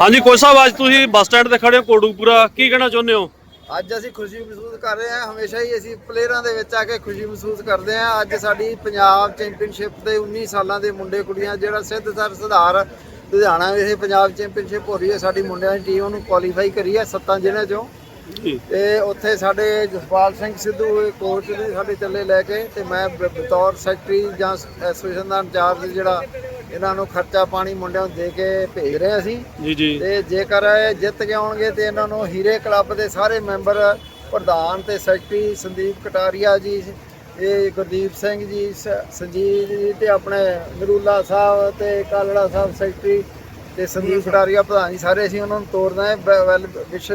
ਹਾਂਜੀ ਕੋਚ ਸਾਹਿਬ ਅੱਜ ਤੁਸੀਂ ਬੱਸ ਸਟੈਂਡ ਤੇ ਖੜੇ ਹੋ ਕੋਟੂਪੁਰਾ ਕੀ ਕਹਿਣਾ ਚਾਹੁੰਦੇ ਹੋ? ਅੱਜ ਅਸੀਂ ਖੁਸ਼ੀ ਮਹਿਸੂਸ ਕਰ ਰਹੇ ਹਾਂ। ਹਮੇਸ਼ਾ ਹੀ ਅਸੀਂ ਪਲੇਅਰਾਂ ਦੇ ਵਿੱਚ ਆ ਕੇ ਖੁਸ਼ੀ ਮਹਿਸੂਸ ਕਰਦੇ ਹਾਂ। ਅੱਜ ਸਾਡੀ ਪੰਜਾਬ ਚੈਂਪੀਅਨਸ਼ਿਪ ਦੇ 19 ਸਾਲਾਂ ਦੇ ਮੁੰਡੇ ਕੁੜੀਆਂ ਜਿਹੜਾ ਸਿੱਧ ਸਰ ਸੁਧਾਰ ਲੁਧਿਆਣਾ ਵਿਖੇ ਪੰਜਾਬ ਚੈਂਪੀਅਨਸ਼ਿਪ ਹੋ ਰਹੀ ਹੈ ਸਾਡੀ ਮੁੰਡਿਆਂ ਦੀ ਟੀਮ ਉਹਨੂੰ ਕੁਆਲੀਫਾਈ ਕਰੀ ਹੈ ਸੱਤਾਂ ਜ਼ਿਲ੍ਹਿਆਂ ਚੋਂ। ਤੇ ਉੱਥੇ ਸਾਡੇ ਜਸਪਾਲ ਸਿੰਘ ਸਿੱਧੂ ਕੋਚ ਨੇ ਸਾਡੇ ਚੱਲੇ ਲੈ ਕੇ ਤੇ ਮੈਂ ਬਤੌਰ ਸੈਕਟਰੀ ਜਾਂ ਐਸੋਸੀਏਸ਼ਨ ਦਾ ਇੰਚਾਰਜ ਜਿਹੜਾ ਇਹਨਾਂ ਨੂੰ ਖਰਚਾ ਪਾਣੀ ਮੁੰਡਿਆਂ ਨੂੰ ਦੇ ਕੇ ਭੇਜ ਰਹੇ ਅਸੀਂ। ਜੀ ਜੀ। ਤੇ ਜੇਕਰ ਇਹ ਜਿੱਤ ਕੇ ਆਉਣਗੇ ਤੇ ਇਹਨਾਂ ਨੂੰ ਹੀਰੇ ਕਲੱਬ ਦੇ ਸਾਰੇ ਮੈਂਬਰ ਪ੍ਰਧਾਨ ਤੇ ਸੈਕਟਰੀ ਸੰਦੀਪ ਕਟਾਰੀਆ ਜੀ ਇਹ ਗੁਰਦੀਪ ਸਿੰਘ ਜੀ ਸ- ਸੰਜੀਵ ਜੀ ਤੇ ਆਪਣੇ ਨਰੂਲਾ ਸਾਹਿਬ ਤੇ ਕਾਲੜਾ ਸਾਹਿਬ ਸੈਕਟਰੀ ਤੇ ਸੰਦੀਪ ਕਟਾਰੀਆ ਪ੍ਰਧਾਨ ਜੀ ਸਾਰੇ ਅਸੀਂ ਉਹਨਾਂ ਨੂੰ ਤੋਰਨਾ ਹੈ ਵੈਲ ਵਿਸ਼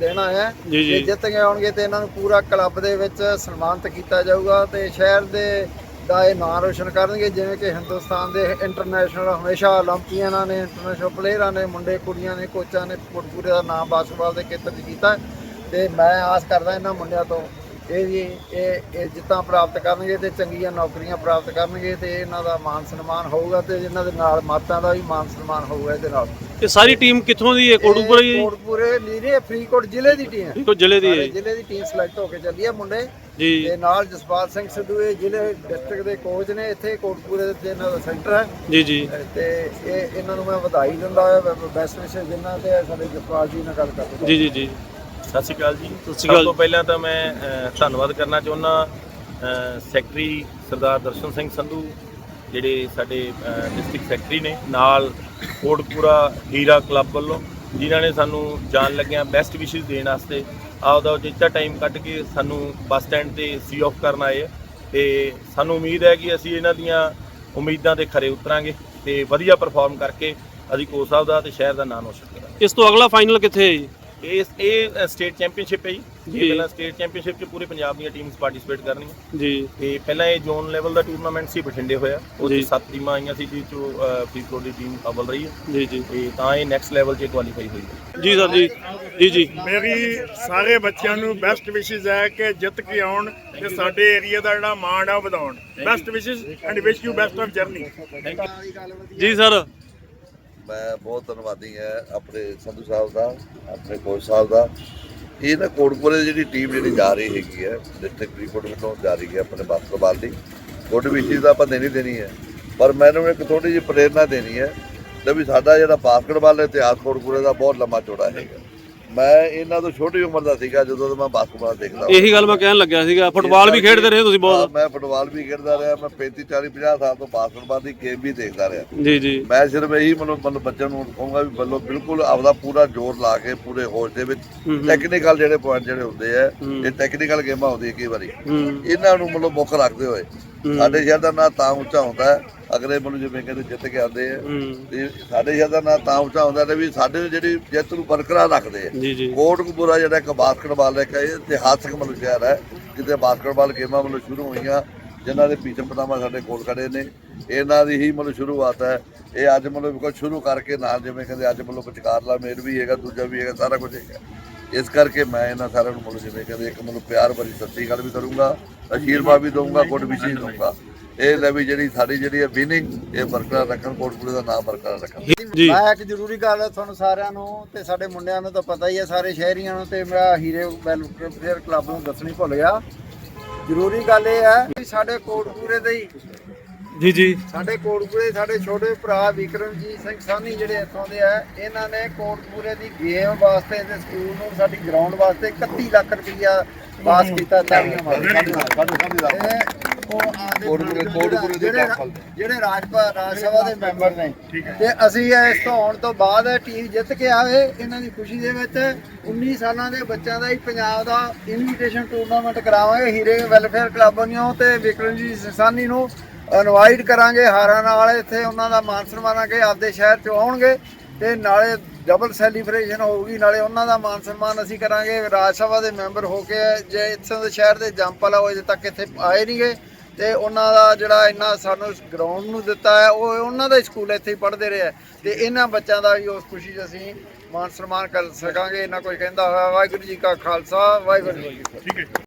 ਦੇਣਾ ਹੈ। ਤੇ ਜਿੱਤ ਕੇ ਆਉਣਗੇ ਤੇ ਇਹਨਾਂ ਨੂੰ ਪੂਰਾ ਕਲੱਬ ਦੇ ਵਿੱਚ ਸਨਮਾਨਿਤ ਕੀਤਾ ਜਾਊਗਾ ਤੇ ਸ਼ਹਿਰ ਦੇ ਦਾ ਇਹ ਨਾਂ ਰੋਸ਼ਨ ਕਰਨਗੇ ਜਿਵੇਂ ਕਿ ਹਿੰਦੁਸਤਾਨ ਦੇ ਇੰਟਰਨੈਸ਼ਨਲ ਹਮੇਸ਼ਾ 올림ਪੀਅਨਾਂ ਨੇ ਇੰਟਰਨੈਸ਼ਨਲ ਪਲੇਅਰਾਂ ਨੇ ਮੁੰਡੇ ਕੁੜੀਆਂ ਨੇ ਕੋਚਾਂ ਨੇ ਪੂਰੇ ਦਾ ਨਾਮ ਬਾਸਕਟਬਾਲ ਦੇ ਖੇਤਰ 'ਚ ਕੀਤਾ ਤੇ ਮੈਂ ਆਸ ਕਰਦਾ ਇਹਨਾਂ ਮੁੰਡਿਆਂ ਤੋਂ ਇਹ ਵੀ ਇਹ ਇਹ ਜਿੱਤਾਂ ਪ੍ਰਾਪਤ ਕਰਨਗੇ ਤੇ ਚੰਗੀਆਂ ਨੌਕਰੀਆਂ ਪ੍ਰਾਪਤ ਕਰਨਗੇ ਤੇ ਇਹਨਾਂ ਦਾ ਮਾਨ ਸਨਮਾਨ ਹੋਊਗਾ ਤੇ ਇਹਨਾਂ ਦੇ ਨਾਲ ਮਾਤਾ ਦਾ ਵੀ ਮਾਨ ਸਨਮਾਨ ਹੋਊਗਾ ਇਹਦੇ ਨਾਲ। ਇਹ ਸਾਰੀ ਟੀਮ ਕਿੱਥੋਂ ਦੀ ਹੈ? ਕੋਟਪੁਰੇ ਦੀ? ਕੋਟਪੁਰੇ ਫਰੀਕੋਟ ਜ਼ਿਲ੍ਹੇ ਦੀ ਟੀਮ ਹੈ। ਜ਼ਿਲ੍ਹੇ ਦੀ ਜ਼ਿਲ੍ਹੇ ਦੀ ਟੀਮ ਸਿਲੈਕਟ ਹੋ ਕੇ ਚੱਲੀ ਹੈ ਮੁੰਡੇ। ਜੀ। ਤੇ ਨਾਲ ਜਸਪਾਲ ਸਿੰਘ ਸਿੱਧੂ ਇਹ ਜ਼ਿਲ੍ਹੇ ਡਿਸਟ੍ਰਿਕਟ ਦੇ ਕੋਚ ਨੇ ਇੱਥੇ ਕੋਟਪੂਰੇ ਦੇ ਇਹਨਾਂ ਦਾ ਸੈਂਟਰ ਹੈ। ਜੀ ਜੀ। ਤੇ ਇਹ ਇਹਨਾਂ ਨੂੰ ਮੈਂ ਵਧਾਈ ਦਿੰਦਾ ਹਾਂ ਬੈਸਟ ਵਿਸ਼ੇ ਜਿਨ੍ਹਾਂ ਤੇ ਸਾਡੇ ਜਸਪਾਲ ਜੀ ਨਾਲ ਗੱਲ ਕਰਦੇ ਜੀ ਜੀ ਜੀ। ਸਤਿ ਸ਼੍ਰੀ ਅਕਾਲ ਜੀ। ਸਤਿ ਸ਼੍ਰੀ ਸਭ ਅਕਾਲ। ਤੋਂ ਪਹਿਲਾਂ ਤਾਂ ਮੈਂ ਧੰਨਵਾਦ ਕਰਨਾ ਚਾਹੁੰਦਾ ਸੈਕਟਰੀ ਸਰਦਾਰ ਦਰਸ਼ਨ ਸਿੰਘ ਸੰਧੂ ਜਿਹੜੇ ਸਾਡੇ ਡਿਸਟ੍ਰਿਕਟ ਸੈਕਟਰੀ ਨੇ ਨਾਲ ਕੋਟਪੂਰਾ ਹੀਰਾ ਕਲੱਬ ਵੱਲੋਂ ਜਿਨ੍ਹਾਂ ਨੇ ਸਾਨੂੰ ਜਾਣ ਲੱਗਿਆਂ ਬੈਸਟ ਵਿਸ਼ੇਸ ਦੇਣ ਵਾਸਤੇ ਆਪਦਾ ਉਚੇਚਾ ਟਾਈਮ ਕੱਢ ਕੇ ਸਾਨੂੰ ਬੱਸ ਸਟੈਂਡ ਤੇ ਸੀ ਆਫ ਕਰਨ ਆਏ ਆ। ਤੇ ਸਾਨੂੰ ਉਮੀਦ ਹੈ ਕਿ ਅਸੀਂ ਇਹਨਾਂ ਦੀਆਂ ਉਮੀਦਾਂ ਤੇ ਖਰੇ ਉਤਰਾਂਗੇ ਤੇ ਵਧੀਆ ਪਰਫਾਰਮ ਕਰਕੇ ਅਸੀਂ ਕੋਚ ਸਾਹਿਬ ਦਾ ਤੇ ਸ਼ਹਿਰ ਦਾ ਨਾਮ ਰੋਸ਼ਨ ਕਰਾਂਗੇ। ਇਸ ਤੋਂ ਅਗਲਾ ਫਾਈਨਲ ਕਿੱਥੇ ਹੈ ਜੀ? ਇਹ ਇਹ ਸਟੇਟ ਚੈਂਪੀਅਨਸ਼ਿਪ ਹੈ ਜੀ। ਜੀ। ਇਹ ਪਹਿਲਾਂ ਸਟੇਟ ਚੈਂਪੀਅਨਸ਼ਿਪ 'ਚ ਪੂਰੇ ਪੰਜਾਬ ਦੀਆਂ ਟੀਮਸ ਪਾਰਟਿਸਿਪੇਟ ਕਰਨਗੀਆਂ। ਜੀ। ਤੇ ਪਹਿਲਾਂ ਇਹ ਜ਼ੋਨ ਲੈਵਲ ਦਾ ਟੂਰਨਾਮੈਂਟ ਸੀ ਬਠਿੰਡੇ ਹੋਇਆ। ਉਹ 'ਚ ਜੀ। ਸੱਤ ਟੀਮਾਂ ਆਈਆਂ ਸੀ ਜਿਸ ਚੋਂ ਫਰੀਦਕੋਟ ਦੀ ਟੀਮ ਅਵਲ ਰਹੀ ਹੈ। ਜੀ ਜੀ। ਤੇ ਤਾਂ ਇਹ ਨੈਕਸਟ ਲੈਵਲ 'ਚ ਕੁਆਲੀਫਾਈ ਹੋਈ ਹੈ। ਜੀ ਸਰ ਜੀ। ਜੀ ਜੀ। ਮੇਰੀ ਸਾਰੇ ਬੱਚਿਆਂ ਨੂੰ ਬੈਸਟ ਵਿਸ਼ੇਸ ਹੈ ਕਿ ਜਿੱਤ ਕੇ ਆਉਣ ਤੇ ਸਾਡੇ ਏਰੀਆ ਦਾ ਜਿਹੜਾ ਮਾਣ ਆ ਉਹ ਵਧਾਉਣ। Best wishes and wish you best of journey ਜੀ ਸਰ। ਮੈਂ ਬਹੁਤ ਧੰਨਵਾਦੀ ਹਾਂ ਆਪਣੇ ਸੰਧੂ ਸਾਹਿਬ ਦਾ, ਆਪਣੇ ਕੋਚ ਸਾਹਿਬ ਦਾ। ਇਹ ਨਾ ਕੋਟਪੁਰੇ ਦੀ ਜਿਹੜੀ ਟੀਮ ਜਿਹੜੀ ਜਾ ਰਹੀ ਹੈਗੀ ਹੈ ਡਿਸਟ੍ਰਿਕਟ ਫਰੀਦਕੋਟ ਵੱਲੋਂ ਜਾ ਰਹੀ ਹੈ ਆਪਣੇ ਬਾਸਕਟਬਾਲ ਦੀ। ਗੁੱਡ ਵਿਸ਼ੇਸ ਤਾਂ ਆਪਾਂ ਦੇਣੀ ਦੇਣੀ ਹੈ, ਪਰ ਮੈਨੂੰ ਇੱਕ ਥੋੜੀ ਜਿਹੀ ਪ੍ਰੇਰਨਾ ਦੇਣੀ ਹੈ ਤੇ ਵੀ ਸਾਡਾ ਜਿਹੜਾ ਬਾਸਕਟਬਾਲ ਦਾ ਇਤਿਹਾਸ ਕੋਟਪੁਰੇ ਦਾ ਬਹੁਤ ਲੰਮਾ ਚੌੜਾ ਹੈਗਾ। ਮੈਂ ਇਹਨਾਂ ਤੋਂ ਛੋਟੀ ਉਮਰ ਦਾ ਸੀਗਾ ਜਦੋਂ ਤੋਂ ਮੈਂ ਬਾਸਕਟਬਾਲ ਦੇਖਦਾ ਇਹੀ ਗੱਲ ਮੈਂ ਕਹਿਣ ਲੱਗਿਆ ਸੀਗਾ। ਫੁੱਟਬਾਲ ਵੀ ਖੇਡਦੇ ਰਹੇ ਤੁਸੀਂ ਬਹੁਤ। ਮੈਂ ਫੁੱਟਬਾਲ ਵੀ ਖੇਡਦਾ ਰਿਹਾ। ਮੈਂ 35 40 50 ਸਾਲ ਤੋਂ ਬਾਸਕਟਬਾਲ ਦੀ ਗੇਮ ਵੀ ਦੇਖਦਾ ਰਿਹਾ। ਜੀ ਜੀ। ਮੈਂ ਸਿਰਫ ਇਹੀ ਮਤਲਬ ਮਤਲਬ ਬੱਚਿਆਂ ਨੂੰ ਕਹੂੰਗਾ ਵੀ ਵੱਲੋਂ ਬਿਲਕੁਲ ਆਪਦਾ ਪੂਰਾ ਜ਼ੋਰ ਲਾ ਕੇ ਪੂਰੇ ਹੋਸ਼ ਦੇ ਵਿੱਚ। ਟੈਕਨੀਕਲ ਜਿਹੜੇ ਪੁਆਇੰਟ ਜਿਹੜੇ ਹੁੰਦੇ ਆ। ਇਹ ਟੈਕਨੀਕਲ ਗੇਮਾਂ ਹੁੰਦੀਆਂ ਕਈ ਵਾਰੀ। ਹੂੰ। ਇਹਨਾਂ ਨੂੰ ਮਤਲਬ ਮੁੱਖ ਰੱਖਦੇ ਹੋਏ। ਸਾਡੇ ਸ਼ਹਿਰ ਦਾ ਨਾਂ ਤਾਂ ਉੱਚਾ ਹੁੰਦਾ। ਹੈ ਅਗਲੇ ਮਤਲਬ ਜਿਵੇਂ ਕਹਿੰਦੇ ਜਿੱਤ ਕੇ ਆਉਂਦੇ ਆ। ਤੇ ਸਾਡੇ ਸ਼ਹਿਰ ਦਾ ਨਾਂ ਤਾਂ ਉੱਚਾ ਹੁੰਦਾ ਹੈ ਵੀ ਸਾਡੇ ਜਿਹੜੀ ਜਿੱਤ ਨੂੰ ਬਰਕਰਾਰ ਰੱਖਦੇ ਆ। ਕੋਟਕਪੂਰਾ ਜਿਹੜਾ ਇੱਕ ਬਾਸਕਟਬਾਲ ਦਾ ਇੱਕ ਇਤਿਹਾਸਕ ਮਤਲਬ ਸ਼ਹਿਰ ਹੈ ਜਿੱਥੇ ਬਾਸਕਟਬਾਲ ਗੇਮਾਂ ਮਤਲਬ ਸ਼ੁਰੂ ਹੋਈਆਂ ਜਿਨ੍ਹਾਂ ਦੇ ਪੀਛੇ ਪਤਾਮਾ ਸਾਡੇ ਕੋਲ ਖੜੇ ਨੇ। ਇਹਨਾਂ ਦੀ ਹੀ ਮਤਲਬ ਸ਼ੁਰੂਆਤ ਹੈ। ਇਹ ਅੱਜ ਮਤਲਬ ਕੁਝ ਸ਼ੁਰੂ ਕਰਕੇ ਨਾਲ ਜਿਵੇਂ ਕਹਿੰਦੇ ਅੱਜ ਮਤਲਬ ਵਿਚਕਾਰਲਾ ਮੇਲ ਵੀ ਹੈਗਾ ਦੂਜਾ ਵੀ ਹੈਗਾ ਸਾਰਾ ਕੁਝ ਹੈਗਾ। ਇਸ ਕਰਕੇ ਮੈਂ ਇਹਨਾਂ ਸਾਰਿਆਂ ਨੂੰ ਮਤਲਬ ਜਿਵੇਂ ਕਹਿੰਦੇ ਇੱਕ ਮਤਲਬ ਪਿਆਰ ਭਰੀ ਸੱਚੀ ਗੱਲ ਵੀ ਕਰੂੰਗਾ ਅਸ਼ੀਰਵਾਦ ਵੀ ਦਊਂਗਾ ਗੁੱਡ ਵਿਸ਼ੇਸ ਦਊਂਗਾ। ਇਹ ਲੈ ਵੀ ਜਿਹੜੀ ਸਾਡੀ ਜਿਹੜੀ ਹੈ ਵਿਨਿੰਗ ਇਹ ਬਰਕਰਾਰ ਰੱਖਣ ਕੋਟਕਪੂਰੇ ਦਾ ਨਾਮ ਬਰਕਰਾਰ ਰੱਖਣ। ਜੀ। ਮੈਂ ਇੱਕ ਜ਼ਰੂਰੀ ਗੱਲ ਤੁਹਾਨੂੰ ਸਾਰਿਆਂ ਨੂੰ ਤੇ ਸਾਡੇ ਮੁੰਡਿਆਂ ਨੂੰ ਤਾਂ ਪਤਾ ਹੀ ਹੈ ਸਾਰੇ ਸ਼ਹਿਰੀਆਂ ਨੂੰ ਤੇ ਮੇਰਾ ਹੀਰੇ ਵੈਲਫੇਅਰ ਕਲੱਬ ਨੂੰ ਦੱਸਣੀ ਭੁੱਲ ਗਿਆ। ਜ਼ਰੂਰੀ ਗੱਲ ਇਹ ਹੈ ਕਿ ਸਾਡੇ ਕੋਟਪੂਰੇ ਦੇ ਹੀ ਜੀ ਜੀ। ਸਾਡੇ ਕੋਟਪੂਰੇ ਸਾਡੇ ਛੋਟੇ ਭਰਾ ਵਿਕਰਮਜੀਤ ਸਿੰਘ ਸਾਨੀ ਜਿਹੜੇ ਇੱਥੋਂ ਦੇ ਆ ਇਹਨਾਂ ਨੇ ਕੋਟਪੂਰੇ ਦੀ ਗੇਮ ਵਾਸਤੇ ਤੇ ਸਕੂਲ ਨੂੰ ਸਾਡੀ ਗਰਾਊਂਡ ਵਾਸਤੇ 31 ਲੱਖ ਰੁਪਈਆ ਪਾਸ ਕੀਤਾ ਤਾਲੀਆਂ ਮਾਰ ਤੇ ਉਹ ਆਦੇ ਕੋਟਕਪੂਰੇ- ਕੋਟਕਪੂਰੇ ਦੇ ਜਿਹੜੇ ਦਾਖਲ। ਜਿਹੜੇ ਰਾਜਪਾ ਰਾਜ ਸਭਾ ਦੇ ਮੈਂਬਰ ਨੇ। ਤੇ ਅਸੀਂ ਇਸ ਤੋਂ ਆਉਣ ਤੋਂ ਬਾਅਦ ਟੀਮ ਜਿੱਤ ਕੇ ਆਵੇ ਇਹਨਾਂ ਦੀ ਖੁਸ਼ੀ ਦੇ ਵਿੱਚ 19 ਸਾਲਾਂ ਦੇ ਬੱਚਿਆਂ ਦਾ ਹੀ ਪੰਜਾਬ ਦਾ ਇਨਵੀਟੇਸ਼ਨ ਟੂਰਨਾਮੈਂਟ ਕਰਾਵਾਂਗੇ। ਹੀਰੇ ਵੈਲਫੇਅਰ ਕਲੱਬ ਵੱਲੋਂ ਤੇ ਵਿਕਰਮਜੀਤ ਸਾਨੀ ਨੂੰ ਇਨਵਾਈਟ ਕਰਾਂਗੇ। ਹਾਰਾਂ ਨਾਲ ਇੱਥੇ ਉਹਨਾਂ ਦਾ ਮਾਨ ਸਨਮਾਨਾਂਗੇ ਆਪਦੇ ਸ਼ਹਿਰ ਚ ਆਉਣਗੇ। ਤੇ ਨਾਲੇ ਡਬਲ ਸੈਲੀਬ੍ਰੇਸ਼ਨ ਹੋਊਗੀ। ਨਾਲੇ ਉਹਨਾਂ ਦਾ ਮਾਨ ਸਨਮਾਨ ਅਸੀਂ ਕਰਾਂਗੇ। ਰਾਜ ਸਭਾ ਦੇ ਮੈਂਬਰ ਹੋ ਕੇ ਜੇ ਇੱਥੋਂ ਦੇ ਸ਼ਹਿਰ ਦੇ ਜੰਪਲ ਉਹ ਅਜੇ ਤੱਕ ਇੱਥੇ ਆਏ ਨਹੀਂਗੇ ਤੇ ਉਹਨਾਂ ਦਾ ਜਿਹੜਾ ਇੰਨਾ ਸਾਨੂੰ ਗਰਾਊਂਡ ਨੂੰ ਦਿੱਤਾ ਹੈ, ਉਹ ਉਹਨਾਂ ਦਾ ਸਕੂਲ ਇੱਥੇ ਹੀ ਪੜ੍ਹਦੇ ਰਹੇ ਆ ਤੇ ਇਹਨਾਂ ਬੱਚਿਆਂ ਦਾ ਵੀ ਉਸ ਖੁਸ਼ੀ 'ਚ ਅਸੀਂ ਮਾਨ ਸਨਮਾਨ ਕਰ ਸਕਾਂਗੇ। ਇਹਨਾਂ ਕੋਈ ਕਹਿੰਦਾ ਹੋਇਆ, ਵਾਹਿਗੁਰੂ ਜੀ ਕਾ ਖਾਲਸਾ, ਵਾਹਿਗੁਰੂ ਜੀ ਕੀ ਫਤਿਹ।